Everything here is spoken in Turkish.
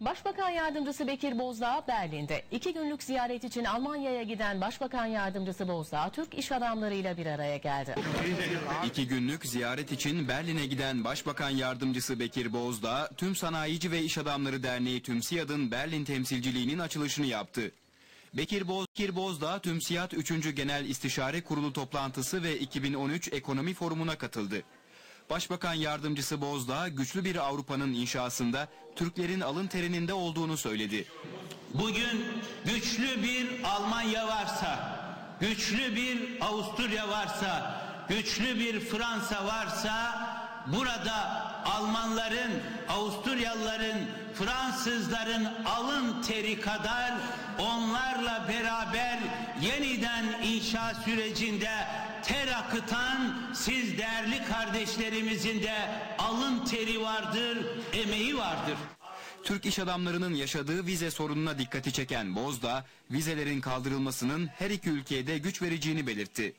Başbakan Yardımcısı Bekir Bozdağ Berlin'de. iki günlük ziyaret için Almanya'ya giden Başbakan Yardımcısı Bozdağ Türk iş adamlarıyla bir araya geldi. İki günlük ziyaret için Berlin'e giden Başbakan Yardımcısı Bekir Bozdağ, Tüm Sanayici ve İş Adamları Derneği TÜMSİAD'ın Berlin temsilciliğinin açılışını yaptı. Bekir, Boz, Bekir Bozdağ, TÜMSİAD 3. Genel İstişare Kurulu toplantısı ve 2013 Ekonomi Forumu'na katıldı. Başbakan Yardımcısı Bozdağ, güçlü bir Avrupa'nın inşasında Türklerin alın terinin de olduğunu söyledi. Bugün güçlü bir Almanya varsa, güçlü bir Avusturya varsa, güçlü bir Fransa varsa burada Almanların, Avusturyalıların, Fransızların alın teri kadar onlarla beraber yeniden inşa sürecinde ter akıtan siz değerli kardeşlerimizin de alın teri vardır, emeği vardır. Türk iş adamlarının yaşadığı vize sorununa dikkati çeken Bozdağ, vizelerin kaldırılmasının her iki ülkeye de güç vereceğini belirtti.